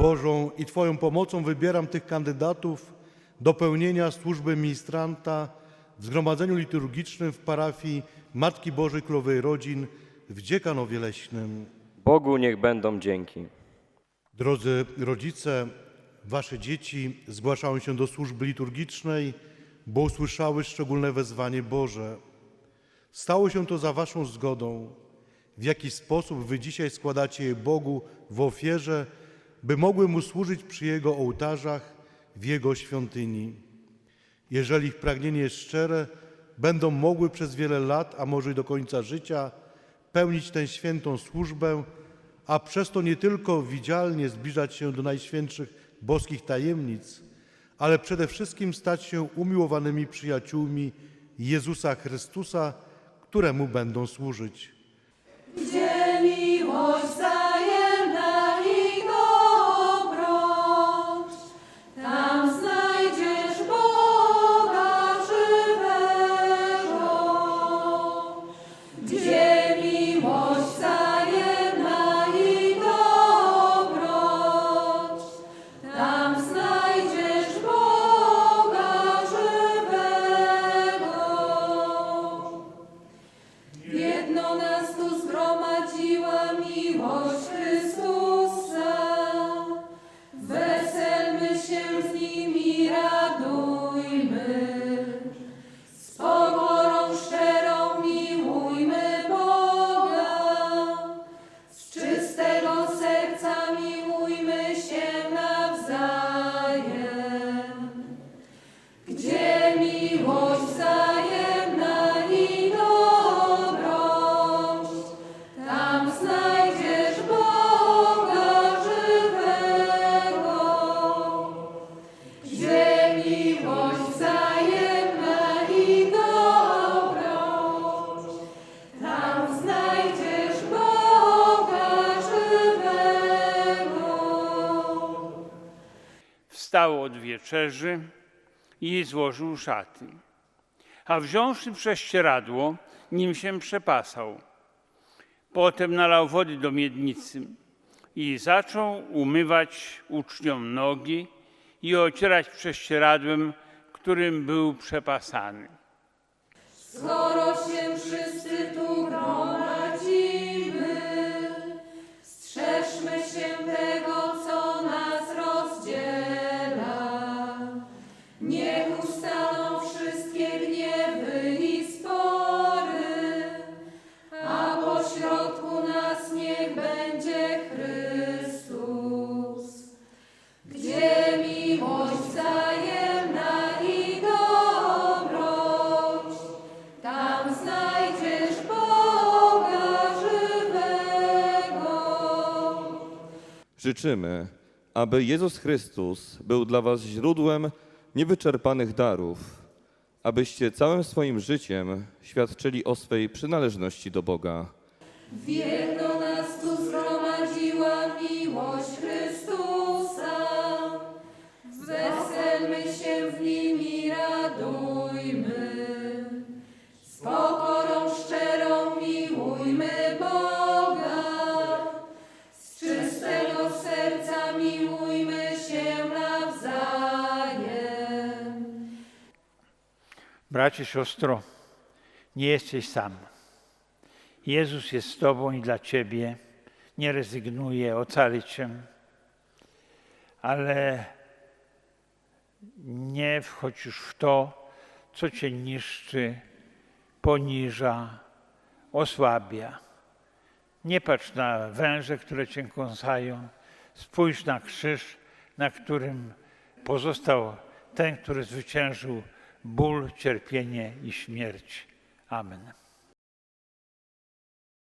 Bożą i Twoją pomocą wybieram tych kandydatów do pełnienia służby ministranta w zgromadzeniu liturgicznym w parafii Matki Bożej Królowej Rodzin w Dziekanowie Leśnym. Bogu niech będą dzięki. Drodzy rodzice, Wasze dzieci zgłaszają się do służby liturgicznej, bo usłyszały szczególne wezwanie Boże. Stało się to za Waszą zgodą. W jaki sposób Wy dzisiaj składacie je Bogu w ofierze, by mogły Mu służyć przy Jego ołtarzach, w Jego świątyni. Jeżeli ich pragnienie jest szczere, będą mogły przez wiele lat, a może i do końca życia, pełnić tę świętą służbę, a przez to nie tylko widzialnie zbliżać się do najświętszych boskich tajemnic, ale przede wszystkim stać się umiłowanymi przyjaciółmi Jezusa Chrystusa, któremu będą służyć. Gdzie miłość Wstał od wieczerzy i złożył szaty. A wziąwszy prześcieradło, nim się przepasał. Potem nalał wody do miednicy i zaczął umywać uczniom nogi i ocierać prześcieradłem, którym był przepasany. Skoro Życzymy, aby Jezus Chrystus był dla Was źródłem niewyczerpanych darów, abyście całym swoim życiem świadczyli o swej przynależności do Boga. Jedno Bracie, siostro, nie jesteś sam. Jezus jest z Tobą i dla Ciebie. Nie rezygnuje, ocali Cię. Ale nie wchodź już w to, co Cię niszczy, poniża, osłabia. Nie patrz na węże, które Cię kąsają. Spójrz na krzyż, na którym pozostał ten, który zwyciężył ból, cierpienie i śmierć. Amen.